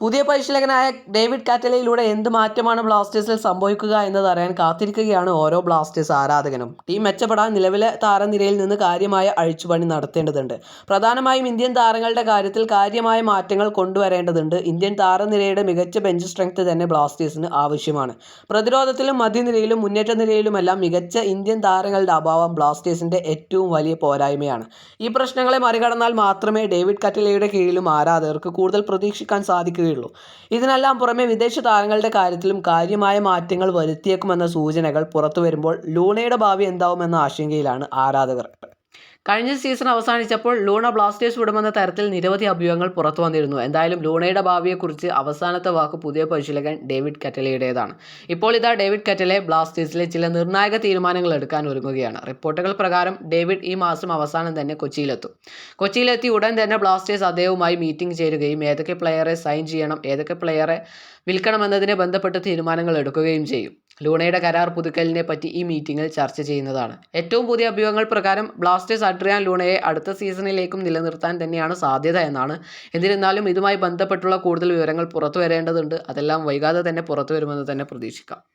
പുതിയ പരിശീലകനായ ഡേവിഡ് കാറ്റലയിലൂടെ എന്ത് മാറ്റമാണ് ബ്ലാസ്റ്റേഴ്സിൽ സംഭവിക്കുക എന്നത് അറിയാൻ കാത്തിരിക്കുകയാണ് ഓരോ ബ്ലാസ്റ്റേഴ്സ് ആരാധകനും. ടീം മെച്ചപ്പെടാൻ നിലവിലെ താരനിരയിൽ നിന്ന് കാര്യമായ അഴിച്ചുപണി നടത്തേണ്ടതുണ്ട്. പ്രധാനമായും ഇന്ത്യൻ താരങ്ങളുടെ കാര്യത്തിൽ കാര്യമായ മാറ്റങ്ങൾ കൊണ്ടുവരേണ്ടതുണ്ട്. ഇന്ത്യൻ താരനിരയുടെ മികച്ച ബെഞ്ച് സ്ട്രെങ്ത് തന്നെ ബ്ലാസ്റ്റേഴ്സിന് ആവശ്യമാണ്. പ്രതിരോധത്തിലും മധ്യനിരയിലും മുന്നേറ്റ നിരയിലുമെല്ലാം മികച്ച ഇന്ത്യൻ താരങ്ങളുടെ അഭാവം ബ്ലാസ്റ്റേഴ്സിന്റെ ഏറ്റവും വലിയ പോരായ്മയാണ്. ഈ പ്രശ്നങ്ങളെ മറികടന്നാൽ മാത്രമേ ഡേവിഡ് കറ്റലയുടെ കീഴിലും ആരാധകർക്ക് കൂടുതൽ പ്രതീക്ഷിക്കാൻ സാധിക്കുകയുള്ളൂ ഇതിനെല്ലാം പുറമെ വിദേശ താരങ്ങളുടെ കാര്യത്തിലും കാര്യമായ മാറ്റങ്ങൾ വരുത്തിയേക്കുമെന്ന സൂചനകൾ പുറത്തു വരുമ്പോൾ ലൂണയുടെ ഭാവി എന്താവുമെന്ന ആശങ്കയിലാണ് ആരാധകർ. കഴിഞ്ഞ സീസൺ അവസാനിച്ചപ്പോൾ ലൂണ ബ്ലാസ്റ്റേഴ്സ് വിടുമെന്ന തരത്തിൽ നിരവധി അഭ്യൂഹങ്ങൾ പുറത്തു വന്നിരുന്നു. എന്തായാലും ലൂണയുടെ ഭാവിയെക്കുറിച്ച് അവസാനത്തെ വാക്ക് പുതിയ പരിശീലകൻ ഡേവിഡ് കറ്റലയുടേതാണ്. ഇപ്പോൾ ഇതാ ഡേവിഡ് കറ്റലെ ബ്ലാസ്റ്റേഴ്സിലെ ചില നിർണായക തീരുമാനങ്ങൾ എടുക്കാൻ ഒരുങ്ങുകയാണ്. റിപ്പോർട്ടുകൾ പ്രകാരം ഡേവിഡ് ഈ മാസം അവസാനം തന്നെ കൊച്ചിയിലെത്തും. കൊച്ചിയിലെത്തി ഉടൻ തന്നെ ബ്ലാസ്റ്റേഴ്സ് അദ്ദേഹവുമായി മീറ്റിംഗ് ചേരുകയും ഏതൊക്കെ പ്ലെയറെ സൈൻ ചെയ്യണം ഏതൊക്കെ പ്ലെയറെ വിൽക്കണമെന്നതിനെ ബന്ധപ്പെട്ട് തീരുമാനങ്ങൾ എടുക്കുകയും ചെയ്യും. ലൂണയുടെ കരാർ പുതുക്കലിനെ പറ്റി ഈ മീറ്റിംഗിൽ ചർച്ച ചെയ്യുന്നതാണ്. ഏറ്റവും പുതിയ അഭ്യൂഹങ്ങൾ പ്രകാരം ബ്ലാസ്റ്റേഴ്സ് അഡ്രിയാൻ ലൂണയെ അടുത്ത സീസണിലേക്കും നിലനിർത്താൻ തന്നെയാണ് സാധ്യത എന്നാണ്. എന്നിരുന്നാലും ഇതുമായി ബന്ധപ്പെട്ടുള്ള കൂടുതൽ വിവരങ്ങൾ പുറത്തു വരേണ്ടതുണ്ട് അതെല്ലാം വൈകാതെ തന്നെ പുറത്തു വരുമെന്ന് തന്നെ പ്രതീക്ഷിക്കാം.